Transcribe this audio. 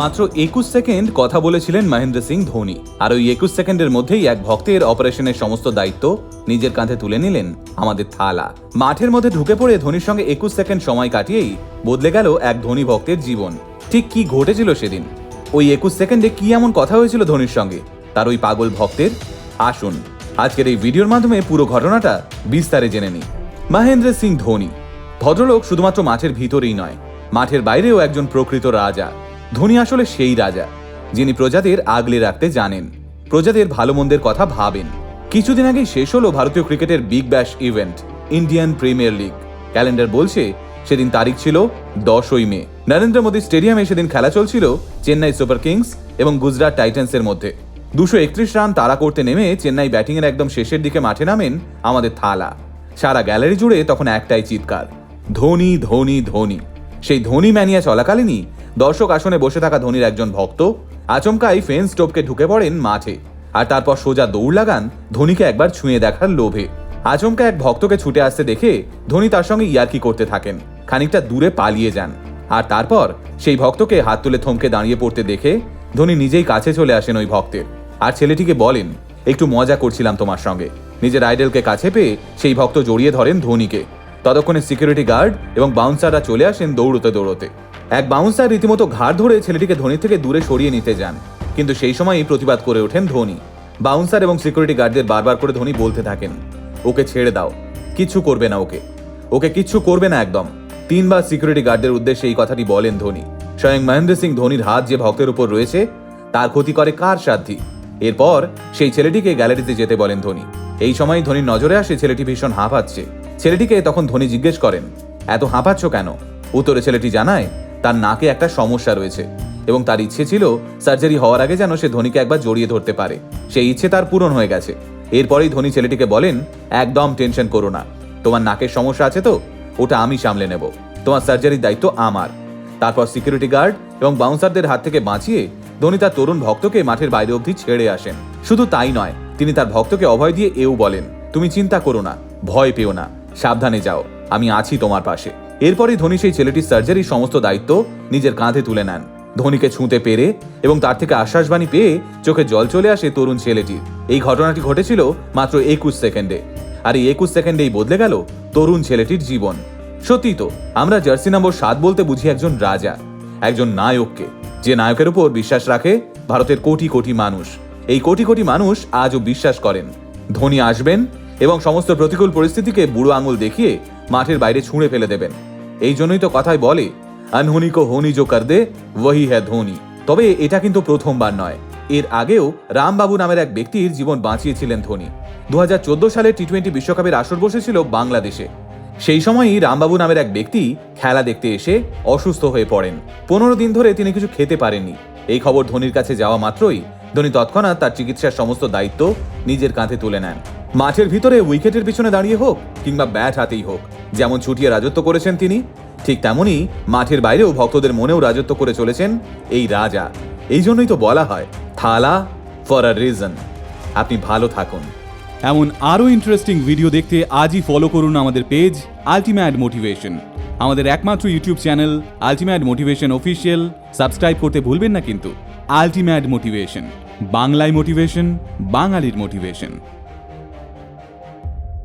মাত্র একুশ সেকেন্ড কথা বলেছিলেন মহেন্দ্র সিং ধোনি। আর ওই একুশ সেকেন্ডের মধ্যেই এক ভক্তের অপারেশনের সমস্ত দায়িত্ব নিজের কাঁধে তুলে নিলেন আমাদের থালা। মাঠের মধ্যে ঢুকে পড়ে ধোনির সঙ্গে একুশ সেকেন্ড সময় কাটিয়েই বদলে গেল এক ধোনি ভক্তের জীবন। ঠিক কি ঘটেছিল সেদিন? ওই একুশ সেকেন্ডে কি এমন কথা হয়েছিল ধোনির সঙ্গে? তার ওই পাগল ভক্তের? আসুন, আজকের এই ভিডিওর মাধ্যমে পুরো ঘটনাটা বিস্তারে জেনে নিই। মহেন্দ্র সিং ধোনি। ভদ্রলোক শুধুমাত্র মাঠের ভিতরেই নয়, মাঠের বাইরেও একজন প্রকৃত রাজা। ধোনি আসলে সেই রাজা, যিনি প্রজাদের আগলে রাখতে জানেন, প্রজাদের ভালো মন্দের কথা ভাবেন। কিছুদিন আগে শেষ হলো ভারতীয় ক্রিকেটের big bash event Indian premier league calendar বলছে, সেদিন তারিখ ছিল দশই মে। নরেন্দ্র মোদী স্টেডিয়ামে সেদিন খেলা চলছিল চেন্নাই সুপার কিংস এবং গুজরাট টাইটান্সের মধ্যে। দুশো একত্রিশ রান তাড়া করতে নেমে চেন্নাই ব্যাটিংয়ের একদম শেষের দিকে মাঠে নামেন আমাদের থালা। সারা গ্যালারি জুড়ে তখন একটাই চিৎকার, ধোনি ধোনি ধোনি। সেই ধোনি ম্যানিয়া চলাকালীনই দর্শক আসনে বসে থাকা ধোনির একজন ভক্ত। আচমকাই ফেন্স টোপকে ঢুকে পড়েন মাঠে। আর তারপর সোজা দৌড় লাগান ধোনিকে একবার ছুঁয়ে দেখার লোভে। আচমকা এক ভক্তকে ছুটে আসতে দেখে ধোনি তার সঙ্গে ইয়ার্কি করতে থাকেন। খানিকটা দূরে পালিয়ে যান। আর তারপর সেই ভক্তকে হাত তুলে থমকে দাঁড়িয়ে পড়তে দেখে ধোনি নিজেই কাছে চলে আসেন ওই ভক্তের। আর ছেলেটিকে বলেন, একটু মজা করছিলাম তোমার সঙ্গে। নিজের আইডলকে কাছে পেয়ে সেই ভক্ত জড়িয়ে ধরেন ধোনিকে। ততক্ষণে সিকিউরিটি গার্ড এবং বাউন্সাররা চলে আসেন দৌড়তে দৌড়তে। এক বাউন্সার রীতিমতো ঘাড় ধরে ছেলেটিকে ধোনি থেকে দূরে সরিয়ে নিতে যান। কিন্তু সেই সময়ই প্রতিবাদ করে ওঠেন ধোনি। বাউন্সার এবং সিকিউরিটি গার্ডদের বারবার করে ধোনি বলতে থাকেন, ওকে ছেড়ে দাও। কিচ্ছু করবে না ওকে। ওকে কিচ্ছু করবে না একদম। তিনবার সিকিউরিটি গার্ডদের উদ্দেশ্যে এই কথাটি বলেন ধোনি। স্বয়ং মহেন্দ্র সিং ধোনির হাত যে ভক্তের উপর রয়েছে, তার ক্ষতি করে কার সাধ্যি এরপর সেই ছেলেটিকে গ্যালারিতে যেতে বলেন ধোনি। এই সময় ধোনির নজরে আসে ছেলেটি ভীষণ হাঁপাচ্ছে। ছেলেটিকে তখন ধোনি জিজ্ঞেস করেন, এত হাঁপাচ্ছ কেন? উত্তরে ছেলেটি জানায় তার নাকে একটা সমস্যা রয়েছে এবং তার ইচ্ছে ছিল সার্জারি হওয়ার আগে যেন সে ধোনিকে একবার জড়িয়ে ধরতে পারে। সেই ইচ্ছে তার পূরণ হয়ে গেছে। এরপরেই ধোনি ছেলেটিকে বলেন, একদম টেনশন করো না। তোমার নাকের সমস্যা আছে তো? ওটা আমি সামলে নেব। তোমার সার্জারির দায়িত্ব আমার। তারপর সিকিউরিটি গার্ড এবং বাউন্সারদের হাত থেকে বাঁচিয়ে ধোনি তার তরুণ ভক্তকে মাঠের বাইরে অবধি ছেড়ে আসেন। শুধু তাই নয়, তিনি তার ভক্তকে অভয় দিয়ে এও বলেন, তুমি চিন্তা করো না, ভয় পেও না, সাবধানে যাও, আমি আছি তোমার পাশে। এরপরই ধোনি সেই ছেলেটির সার্জারির সমস্ত দায়িত্ব নিজের কাঁধে তুলে নেন। ধোনিকে ছুঁতে পেরে এবং তার থেকে আশ্বাসবাণী পেয়ে চোখে জল চলে আসে তরুণ ছেলেটির। এই ঘটনাটি ঘটেছিল মাত্র একুশ সেকেন্ডে। আর এই একুশ সেকেন্ডেই বদলে গেল তরুণ ছেলেটির জীবন। সত্যি তো, আমরা জার্সি নম্বর সাত বলতে বুঝি একজন রাজা, একজন নায়ককে, যে নায়কের উপর বিশ্বাস রাখে ভারতের কোটি কোটি মানুষ। এই কোটি কোটি মানুষ আজও বিশ্বাস করেন। ধোনি আসবেন এবং সমস্ত প্রতিকূল পরিস্থিতিকে বুড়ো আঙুল দেখিয়ে মাঠের বাইরে ছুঁড়ে ফেলে দেবেন। এই জন্যই তো কথায় বলে আনহনি কো হোনি জো কর দে ওহি হ্যাঁ ধোনি। তবে এটা কিন্তু প্রথমবার নয়। এর আগেও রামবাবু নামের এক ব্যক্তির জীবন বাঁচিয়েছিলেন ধোনি। দুই হাজার চোদ্দ সালে টি টোয়েন্টি বিশ্বকাপের আসর বসেছিল বাংলাদেশে। সেই সময়ই রামবাবু নামের এক ব্যক্তি খেলা দেখতে এসে অসুস্থ হয়ে পড়েন। পনেরো দিন ধরে তিনি কিছু খেতে পারেননি। এই খবর ধোনির কাছে যাওয়া মাত্রই ধোনি তৎক্ষণাৎ তার চিকিৎসার সমস্ত দায়িত্ব নিজের কাঁধে তুলে নেন। মাঠের ভিতরে উইকেটের পিছনে দাঁড়িয়ে হোক কিংবা ব্যাট হাতেই হোক যেমন ছুটিয়ে রাজত্ব করেছেন তিনি, ঠিক তেমনই মাঠের বাইরেও ভক্তদের মনেও রাজত্ব করে চলেছেন এই রাজা। এই জন্যই তো বলা হয়, থালা ফর আ রিজন আপনি ভালো থাকুন। এমন আরও ইন্টারেস্টিং ভিডিও দেখতে আজই ফলো করুন আমাদের পেজ আলটিমেট মোটিভেশন আমাদের একমাত্র YouTube channel ultimate motivation official subscribe করতে ভুলবেন না কিন্তু। আলটিমেট মোটিভেশন বাংলায় মোটিভেশন বাঙালির মোটিভেশন